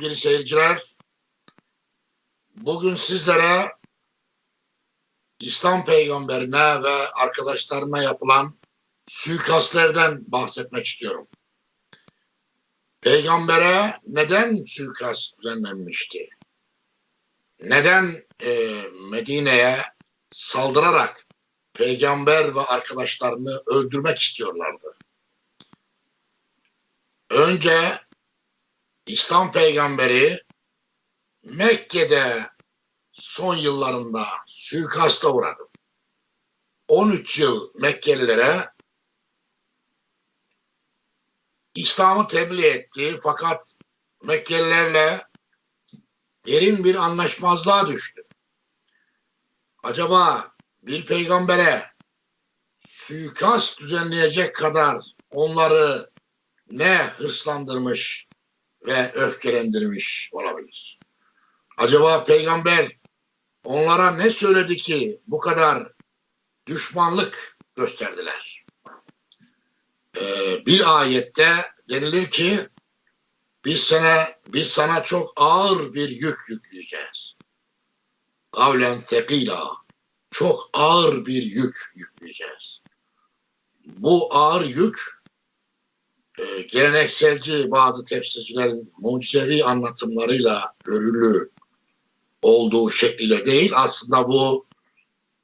Sevgili seyirciler. Bugün sizlere İslam peygamberine ve arkadaşlarına yapılan suikastlerden bahsetmek istiyorum. Peygambere neden suikast düzenlenmişti? Neden e, Medine'ye saldırarak peygamber ve arkadaşlarını öldürmek istiyorlardı? Önce İslam peygamberi Mekke'de son yıllarında suikasta uğradı. 13 yıl Mekkelilere İslam'ı tebliğ etti fakat Mekkelilerle derin bir anlaşmazlığa düştü. Acaba bir peygambere suikast düzenleyecek kadar onları ne hırslandırmış ve öfkelendirmiş olabilir? Acaba peygamber onlara ne söyledi ki bu kadar düşmanlık gösterdiler? Ee, bir ayette denilir ki biz sana, biz sana çok ağır bir yük yükleyeceğiz. Kavlen tekila. Çok ağır bir yük yükleyeceğiz. Bu ağır yük e, gelenekselci bazı tefsircilerin mucizevi anlatımlarıyla görülü olduğu şekliyle değil aslında bu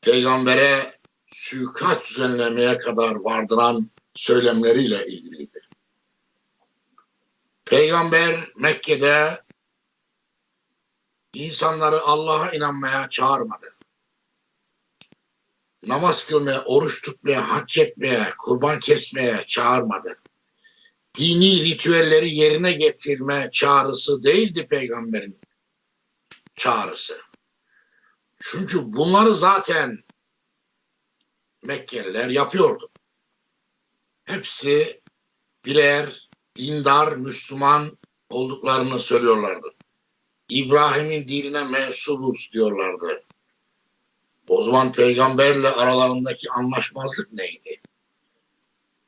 peygambere suikast düzenlemeye kadar vardıran söylemleriyle ilgiliydi. Peygamber Mekke'de insanları Allah'a inanmaya çağırmadı. Namaz kılmaya, oruç tutmaya, hac etmeye, kurban kesmeye çağırmadı. Dini ritüelleri yerine getirme çağrısı değildi peygamberin çağrısı. Çünkü bunları zaten Mekkeliler yapıyordu. Hepsi birer dindar, Müslüman olduklarını söylüyorlardı. İbrahim'in dinine mensubuz diyorlardı. O zaman peygamberle aralarındaki anlaşmazlık neydi?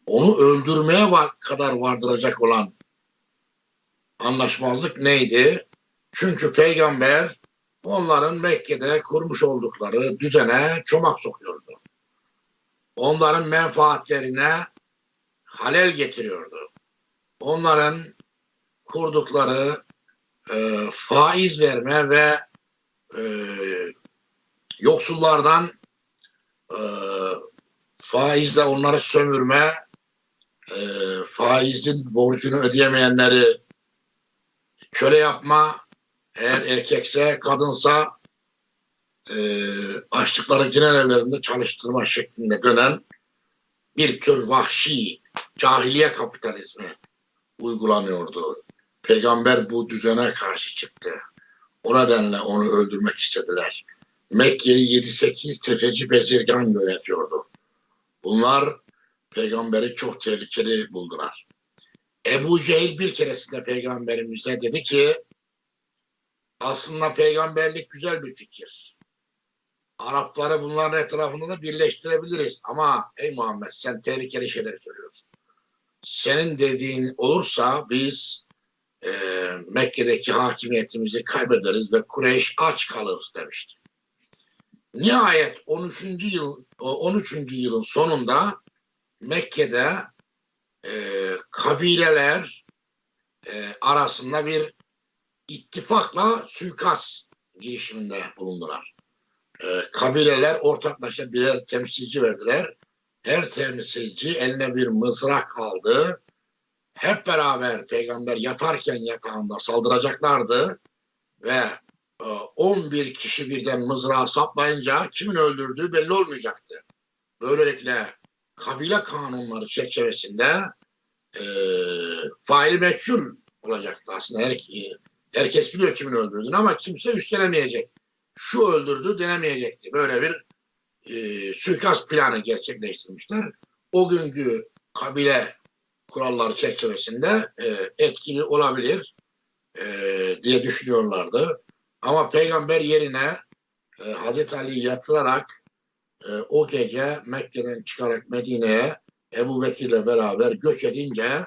Onu öldürmeye kadar vardıracak olan anlaşmazlık neydi? Çünkü peygamber onların Mekke'de kurmuş oldukları düzene çomak sokuyordu. Onların menfaatlerine halel getiriyordu. Onların kurdukları e, faiz verme ve e, yoksullardan e, faizle onları sömürme, e, faizin borcunu ödeyemeyenleri köle yapma, eğer erkekse kadınsa e, açtıkları genel evlerinde çalıştırma şeklinde dönen bir tür vahşi cahiliye kapitalizmi uygulanıyordu. Peygamber bu düzene karşı çıktı. O nedenle onu öldürmek istediler. Mekke'yi 7-8 tefeci bezirgan yönetiyordu. Bunlar peygamberi çok tehlikeli buldular. Ebu Cehil bir keresinde peygamberimize dedi ki aslında peygamberlik güzel bir fikir. Arapları bunların etrafında da birleştirebiliriz. Ama ey Muhammed sen tehlikeli şeyler söylüyorsun. Senin dediğin olursa biz e, Mekke'deki hakimiyetimizi kaybederiz ve Kureyş aç kalırız demişti. Nihayet 13. yıl 13. yılın sonunda Mekke'de e, kabileler e, arasında bir ittifakla suikast girişiminde bulundular. E, kabileler ortaklaşa birer temsilci verdiler. Her temsilci eline bir mızrak aldı. Hep beraber peygamber yatarken yatağında saldıracaklardı ve 11 e, kişi birden mızrağı saplayınca kimin öldürdüğü belli olmayacaktı. Böylelikle kabile kanunları çerçevesinde e, fail meçhul olacaktı. Aslında her, herkes biliyor kimin öldürdüğünü ama kimse üstlenemeyecek. Şu öldürdü denemeyecekti. Böyle bir e, suikast planı gerçekleştirmişler. O günkü kabile kuralları çerçevesinde e, etkili olabilir e, diye düşünüyorlardı. Ama peygamber yerine e, Hazreti Ali'yi yatırarak e, o gece Mekke'den çıkarak Medine'ye Ebu Bekir'le beraber göç edince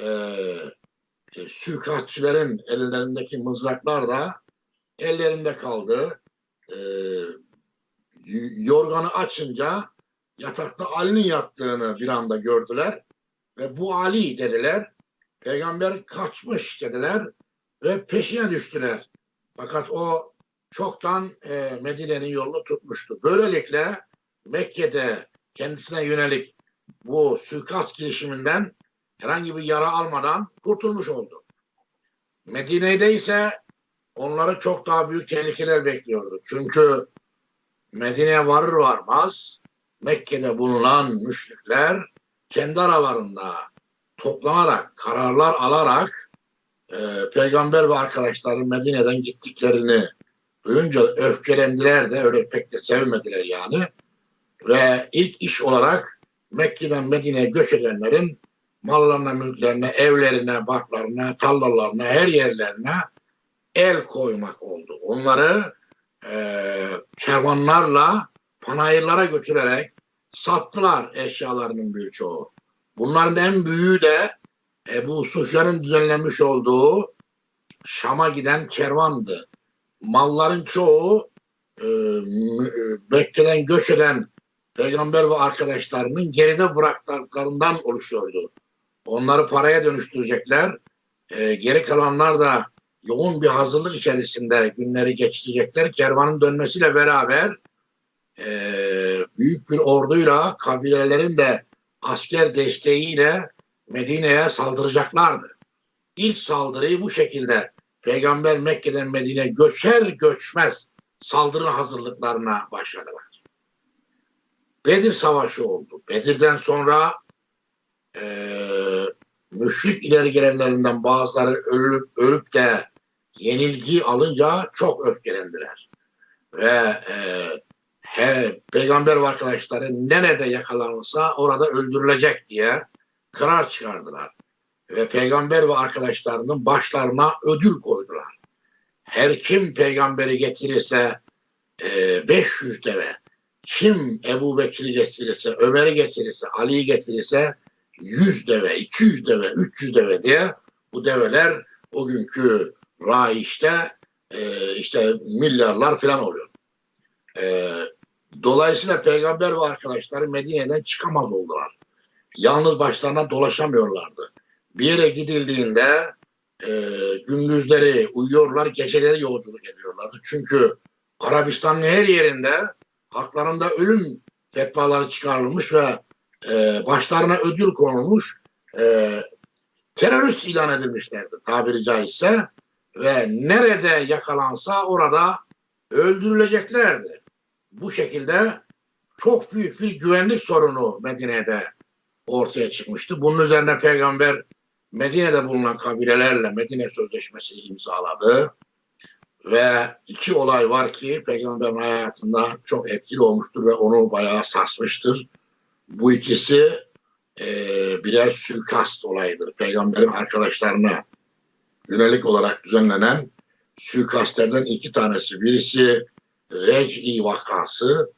e, e, suikastçilerin ellerindeki mızraklar da ellerinde kaldı. E, yorganı açınca yatakta Ali'nin yattığını bir anda gördüler ve bu Ali dediler. Peygamber kaçmış dediler ve peşine düştüler. Fakat o çoktan e, Medine'nin yolunu tutmuştu. Böylelikle Mekke'de kendisine yönelik bu suikast girişiminden herhangi bir yara almadan kurtulmuş oldu. Medine'de ise onları çok daha büyük tehlikeler bekliyordu. Çünkü Medine'ye varır varmaz Mekke'de bulunan müşrikler kendi aralarında toplanarak, kararlar alarak e, peygamber ve arkadaşların Medine'den gittiklerini duyunca öfkelendiler de öyle pek de sevmediler yani. Ve ilk iş olarak Mekke'den Medine'ye göç edenlerin mallarına, mülklerine, evlerine, barklarına, tarlalarına, her yerlerine el koymak oldu. Onları e, kervanlarla panayırlara götürerek sattılar eşyalarının birçoğu. Bunların en büyüğü de Ebu Sufyan'ın düzenlemiş olduğu Şam'a giden kervandı. Malların çoğu e, e, Mekke'den göç eden peygamber ve arkadaşlarının geride bıraktıklarından oluşuyordu. Onları paraya dönüştürecekler. E, geri kalanlar da yoğun bir hazırlık içerisinde günleri geçirecekler. Kervanın dönmesiyle beraber e, büyük bir orduyla kabilelerin de asker desteğiyle Medine'ye saldıracaklardı. İlk saldırıyı bu şekilde Peygamber Mekke'den Medine'ye göçer göçmez saldırı hazırlıklarına başladılar. Bedir Savaşı oldu. Bedir'den sonra eee müşrik ileri gelenlerinden bazıları ölüp, ölüp de yenilgi alınca çok öfkelendiler. Ve eee he, peygamber arkadaşları nerede yakalanırsa orada öldürülecek diye karar çıkardılar. Ve peygamber ve arkadaşlarının başlarına ödül koydular. Her kim peygamberi getirirse eee 500 deve, kim Ebu Bekir'i getirirse, Ömer'i getirirse, Ali'yi getirirse 100 deve, 200 deve, 300 deve diye bu develer o günkü rayişte e, işte milyarlar falan oluyor. E, dolayısıyla peygamber ve arkadaşları Medine'den çıkamaz oldular. Yalnız başlarına dolaşamıyorlardı. Bir yere gidildiğinde e, gündüzleri uyuyorlar, geceleri yolculuk ediyorlardı. Çünkü Arabistan'ın her yerinde haklarında ölüm fetvaları çıkarılmış ve e, başlarına ödül konulmuş e, terörist ilan edilmişlerdi tabiri caizse ve nerede yakalansa orada öldürüleceklerdi. Bu şekilde çok büyük bir güvenlik sorunu Medine'de ortaya çıkmıştı. Bunun üzerine peygamber Medine'de bulunan kabilelerle Medine Sözleşmesi'ni imzaladı. Ve iki olay var ki peygamberin hayatında çok etkili olmuştur ve onu bayağı sarsmıştır. Bu ikisi e, birer suikast olayıdır. Peygamberin arkadaşlarına yönelik olarak düzenlenen suikastlerden iki tanesi. Birisi Rec'i vakası,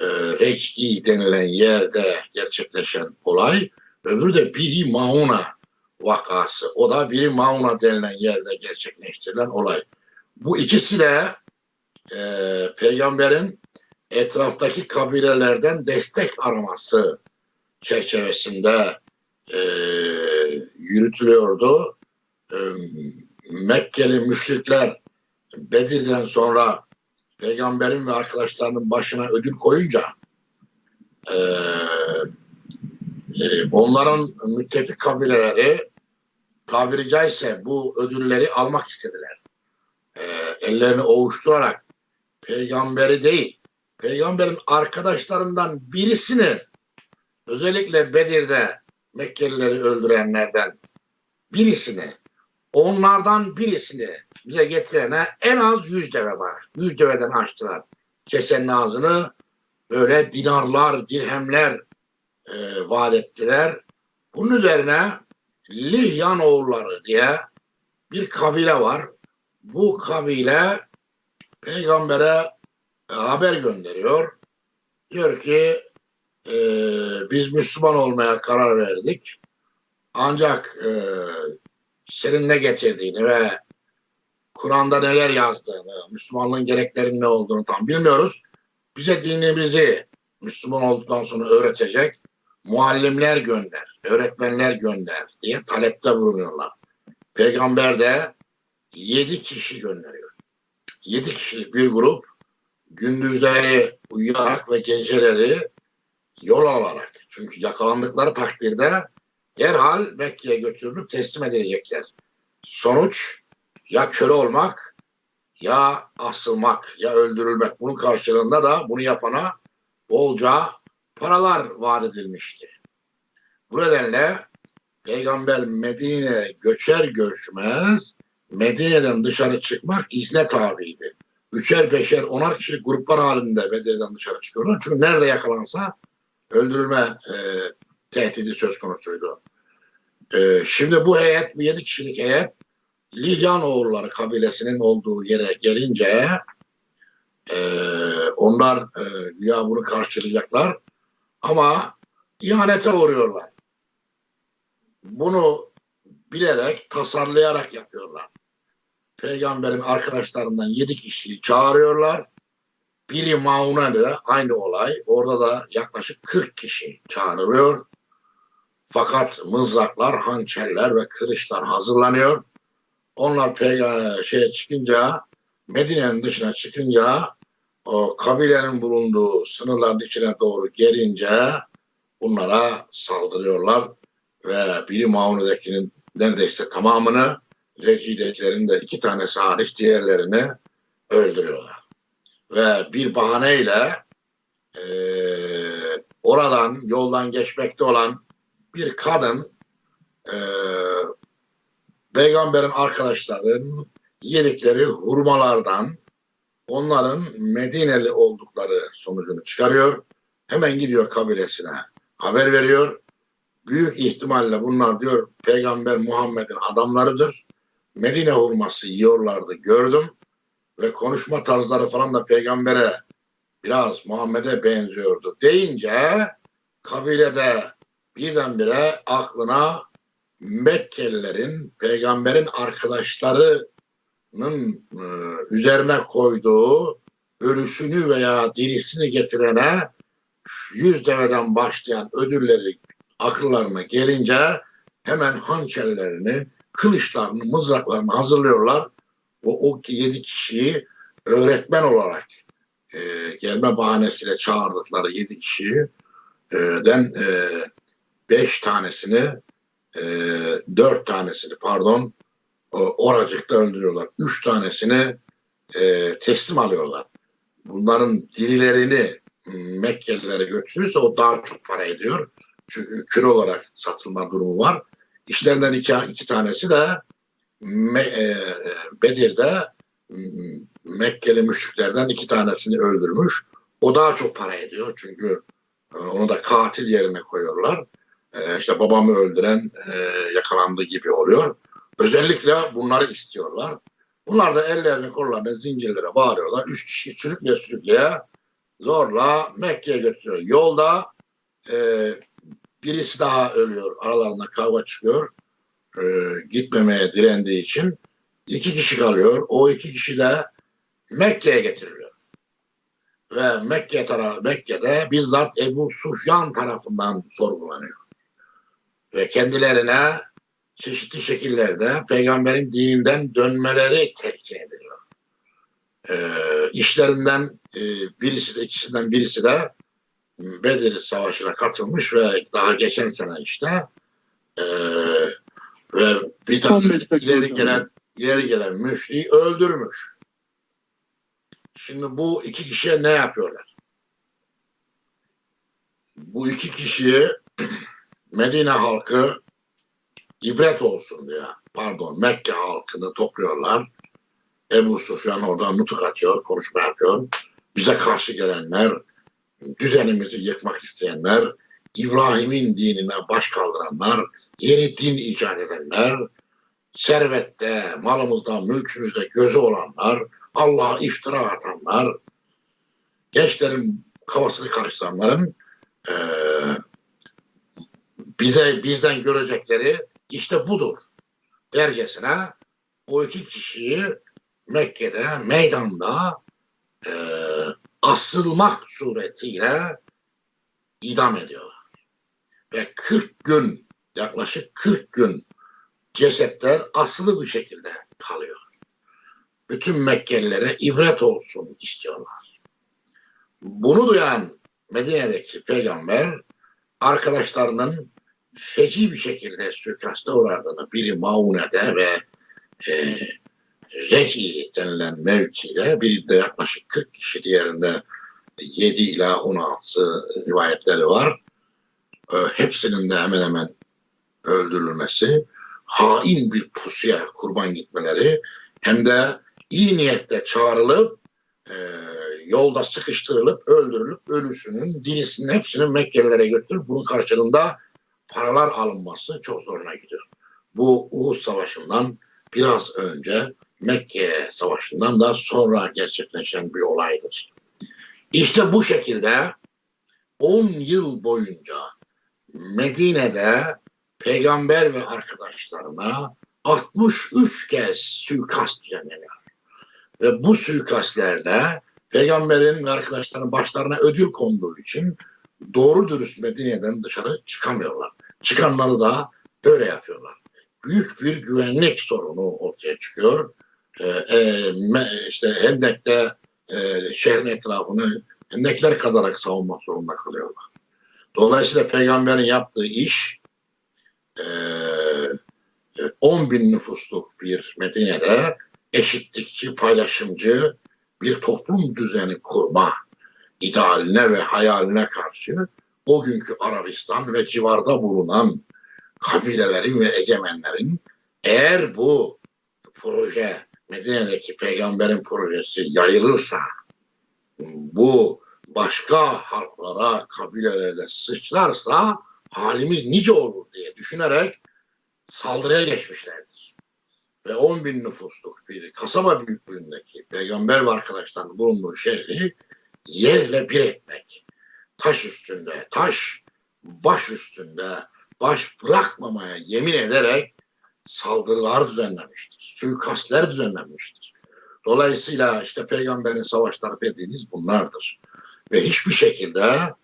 e, Rec'i denilen yerde gerçekleşen olay. Öbürü de Biri Mauna vakası. O da Biri Mauna denilen yerde gerçekleştirilen olay. Bu ikisi de e, peygamberin etraftaki kabilelerden destek araması çerçevesinde e, yürütülüyordu. E, Mekkeli müşrikler Bedir'den sonra peygamberin ve arkadaşlarının başına ödül koyunca e, e, onların müttefik kabileleri tabiri caizse bu ödülleri almak istediler. E, ellerini ovuşturarak peygamberi değil, peygamberin arkadaşlarından birisini özellikle Bedir'de Mekkelileri öldürenlerden birisini onlardan birisini bize getirene en az yüz deve var. Yüz deveden açtılar. Kesenin ağzını böyle dinarlar, dirhemler e, vaat ettiler. Bunun üzerine Lihyan oğulları diye bir kabile var. Bu kabile peygambere e, haber gönderiyor. Diyor ki e, biz Müslüman olmaya karar verdik. Ancak e, senin ne getirdiğini ve Kur'an'da neler yazdığını, Müslümanlığın gereklerinin ne olduğunu tam bilmiyoruz. Bize dinimizi Müslüman olduktan sonra öğretecek muallimler gönder, öğretmenler gönder diye talepte bulunuyorlar. Peygamber de yedi kişi gönderiyor. Yedi kişilik bir grup gündüzleri uyuyarak ve geceleri yol alarak çünkü yakalandıkları takdirde derhal Mekke'ye götürülüp teslim edilecekler. Sonuç ya köle olmak ya asılmak ya öldürülmek. Bunun karşılığında da bunu yapana bolca paralar vaat edilmişti. Bu nedenle Peygamber Medine göçer göçmez Medine'den dışarı çıkmak izne tabiydi. Üçer, beşer, onar kişilik gruplar halinde Medine'den dışarı çıkıyorlar. Çünkü nerede yakalansa öldürülme e, tehdidi söz konusuydu. E, şimdi bu heyet, bu yedi kişilik heyet Lihyan oğulları kabilesinin olduğu yere gelince e, onlar e, ya bunu karşılayacaklar ama ihanete uğruyorlar. Bunu bilerek, tasarlayarak yapıyorlar. Peygamberin arkadaşlarından yedi kişiyi çağırıyorlar. Biri Mauna'da aynı olay. Orada da yaklaşık 40 kişi çağrılıyor. Fakat mızraklar, hançerler ve kılıçlar hazırlanıyor. Onlar peygamber şeye çıkınca, Medine'nin dışına çıkınca o kabilenin bulunduğu sınırların içine doğru gelince bunlara saldırıyorlar ve biri Mauna'dakinin neredeyse tamamını Recidetlerin de iki tanesi hariç diğerlerini öldürüyorlar. Ve bir bahaneyle e, oradan yoldan geçmekte olan bir kadın e, peygamberin arkadaşlarının yedikleri hurmalardan onların Medineli oldukları sonucunu çıkarıyor. Hemen gidiyor kabilesine haber veriyor. Büyük ihtimalle bunlar diyor Peygamber Muhammed'in adamlarıdır. Medine hurması yiyorlardı gördüm ve konuşma tarzları falan da peygambere biraz Muhammed'e benziyordu deyince kabilede birdenbire aklına Mekkelilerin peygamberin arkadaşlarının e, üzerine koyduğu ölüsünü veya dirisini getirene yüz deveden başlayan ödülleri akıllarına gelince hemen hançerlerini, kılıçlarını, mızraklarını hazırlıyorlar. O, o yedi kişiyi öğretmen olarak e, gelme bahanesiyle çağırdıkları yedi kişiden e, beş tanesini e, dört tanesini pardon e, oracıkta öldürüyorlar. Üç tanesini e, teslim alıyorlar. Bunların dirilerini Mekkelilere götürürse o daha çok para ediyor. Çünkü kür olarak satılma durumu var. İşlerinden iki, iki tanesi de Me, e, Bedir'de Mekkeli müşriklerden iki tanesini öldürmüş. O daha çok para ediyor çünkü e, onu da katil yerine koyuyorlar. E, işte babamı öldüren e, yakalandı gibi oluyor. Özellikle bunları istiyorlar. Bunlar da ellerini kollarını zincirlere bağlıyorlar. Üç kişi sürükleye sürükleye zorla Mekke'ye götürüyor. Yolda e, birisi daha ölüyor. Aralarında kavga çıkıyor. E, gitmemeye direndiği için iki kişi kalıyor. O iki kişi de Mekke'ye getiriliyor. Ve Mekke tarafı, Mekke'de bizzat Ebu Sufyan tarafından sorgulanıyor. Ve kendilerine çeşitli şekillerde peygamberin dininden dönmeleri telkin ediliyor. E, işlerinden e, birisi de ikisinden birisi de Bedir Savaşı'na katılmış ve daha geçen sene işte e, ve bir tane ileri gelen ileri gelen müşriği öldürmüş. Şimdi bu iki kişiye ne yapıyorlar? Bu iki kişiyi Medine halkı ibret olsun diye pardon Mekke halkını topluyorlar. Ebu Sufyan oradan nutuk atıyor, konuşma yapıyor. Bize karşı gelenler, düzenimizi yıkmak isteyenler, İbrahim'in dinine baş kaldıranlar, yeni din icat edenler, servette, malımızda, mülkümüzde gözü olanlar, Allah'a iftira atanlar, gençlerin kafasını karıştıranların e, bize bizden görecekleri işte budur. dercesine o iki kişiyi Mekke'de meydanda e, asılmak suretiyle idam ediyorlar. Ve 40 gün yaklaşık 40 gün cesetler asılı bir şekilde kalıyor. Bütün Mekkelilere ibret olsun istiyorlar. Bunu duyan Medine'deki peygamber arkadaşlarının feci bir şekilde suikaste uğradığını biri Maune'de ve e, Reci denilen mevkide biri de yaklaşık 40 kişi diğerinde 7 ila 16 rivayetleri var. E, hepsinin de hemen hemen öldürülmesi, hain bir pusuya kurban gitmeleri hem de iyi niyetle çağrılıp e, yolda sıkıştırılıp öldürülüp ölüsünün, dirisinin hepsinin Mekkelilere götürüp bunun karşılığında paralar alınması çok zoruna gidiyor. Bu Uhud Savaşı'ndan biraz önce Mekke Savaşı'ndan da sonra gerçekleşen bir olaydır. İşte bu şekilde 10 yıl boyunca Medine'de peygamber ve arkadaşlarına 63 kez suikast düzenleniyor. Ve bu suikastlerde peygamberin ve arkadaşlarının başlarına ödül konduğu için doğru dürüst Medine'den dışarı çıkamıyorlar. Çıkanları da böyle yapıyorlar. Büyük bir güvenlik sorunu ortaya çıkıyor. Ee, e, işte Hendek'te e, şehrin etrafını hendekler kazarak savunmak zorunda kalıyorlar. Dolayısıyla peygamberin yaptığı iş e, 10 bin nüfusluk bir Medine'de eşitlikçi, paylaşımcı bir toplum düzeni kurma idealine ve hayaline karşı o günkü Arabistan ve civarda bulunan kabilelerin ve egemenlerin eğer bu proje Medine'deki peygamberin projesi yayılırsa bu başka halklara, kabilelere de sıçrarsa halimiz nice olur diye düşünerek saldırıya geçmişlerdir. Ve 10 bin nüfusluk bir kasaba büyüklüğündeki peygamber ve arkadaşlarının bulunduğu şehri yerle bir etmek. Taş üstünde taş, baş üstünde baş bırakmamaya yemin ederek saldırılar düzenlemiştir. Suikastler düzenlenmiştir. Dolayısıyla işte peygamberin savaşları dediğiniz bunlardır. Ve hiçbir şekilde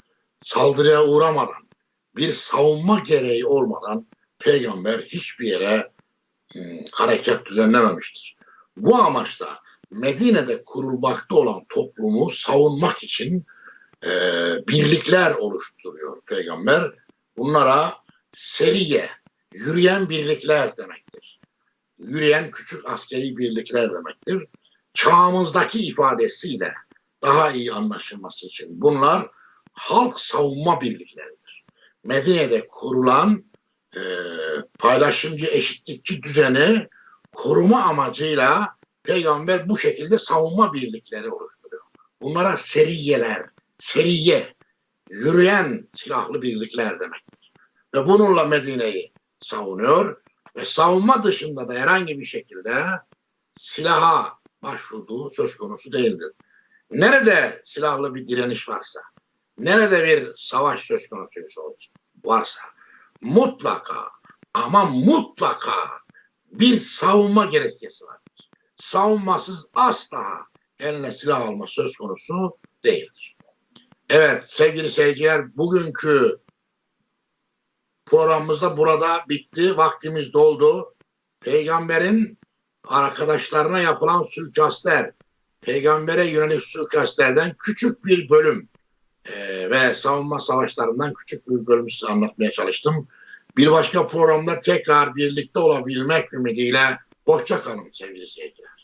saldırıya uğramadan, bir savunma gereği olmadan peygamber hiçbir yere hmm, hareket düzenlememiştir. Bu amaçla Medine'de kurulmakta olan toplumu savunmak için e, birlikler oluşturuyor peygamber. Bunlara seriye, yürüyen birlikler demektir. Yürüyen küçük askeri birlikler demektir. Çağımızdaki ifadesiyle daha iyi anlaşılması için bunlar halk savunma birlikleridir. Medine'de kurulan e, paylaşımcı eşitlikçi düzeni koruma amacıyla peygamber bu şekilde savunma birlikleri oluşturuyor. Bunlara seriyeler, seriye, yürüyen silahlı birlikler demektir. Ve bununla Medine'yi savunuyor ve savunma dışında da herhangi bir şekilde silaha başvurduğu söz konusu değildir. Nerede silahlı bir direniş varsa, nerede bir savaş söz konusu varsa mutlaka ama mutlaka bir savunma gerekçesi vardır. Savunmasız asla eline silah alma söz konusu değildir. Evet sevgili seyirciler bugünkü programımızda burada bitti. Vaktimiz doldu. Peygamberin arkadaşlarına yapılan suikastler, peygambere yönelik suikastlerden küçük bir bölüm e, ve savunma savaşlarından küçük bir bölüm size anlatmaya çalıştım. Bir başka programda tekrar birlikte olabilmek ümidiyle hoşça kalın sevgili seyirciler.